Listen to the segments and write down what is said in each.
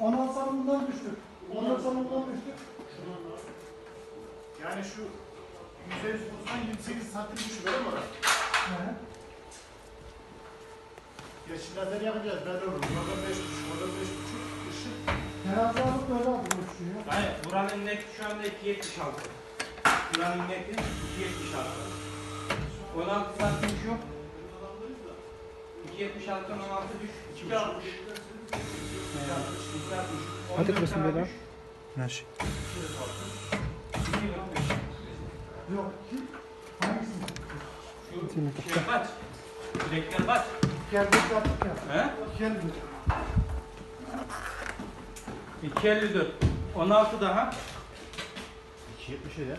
16 sanımından düştük. 14 sanımından düştük. Yani şu %100 buzdan 28 santim düşük öyle mi orada? He. Ya şimdi lazer yakacağız belli olur. Orada 5 buçuk, orada 5 buçuk ışık. Terazi alıp böyle aldım düşüyor. Hayır, buranın net şu anda 2.76. Buranın neti 2.76. 16 santim şu. 2.76'dan 16 düş. 2.60. Hadi kızım bir daha. Naş. Yok. Hangisini? Şu şey kaç? Direkler kaç? Geldik yaptık ya. He? Geldik. 2.54. 16 daha. 2.70'e de.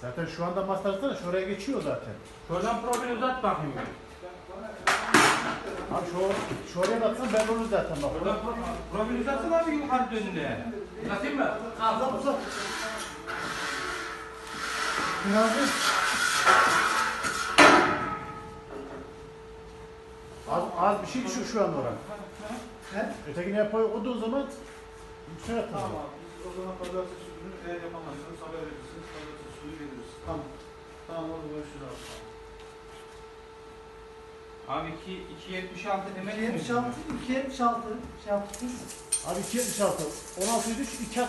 Zaten şu anda master'da şuraya geçiyor zaten. Şuradan profil uzat bakayım. Abi şu, şu oraya belli olur zaten bak. Şuradan pro- profil uzatsın abi yukarı dönünde. Uzatayım mı? Al uzat uzat. Terazi. Az, az bir şey düşük şu an oran. He? Ötekini yapıyor olduğu zaman yükselt tamam. Tamam. Biz o zaman pazartesi günü eğer yapamazsanız haber verirsiniz. Pazartesi günü. Tamam. Tamam orada görüşürüz abi. Abi 2 2.76 demek mi? 276, 276 şey yaptık. Abi 2.76, 16 düş 2.60.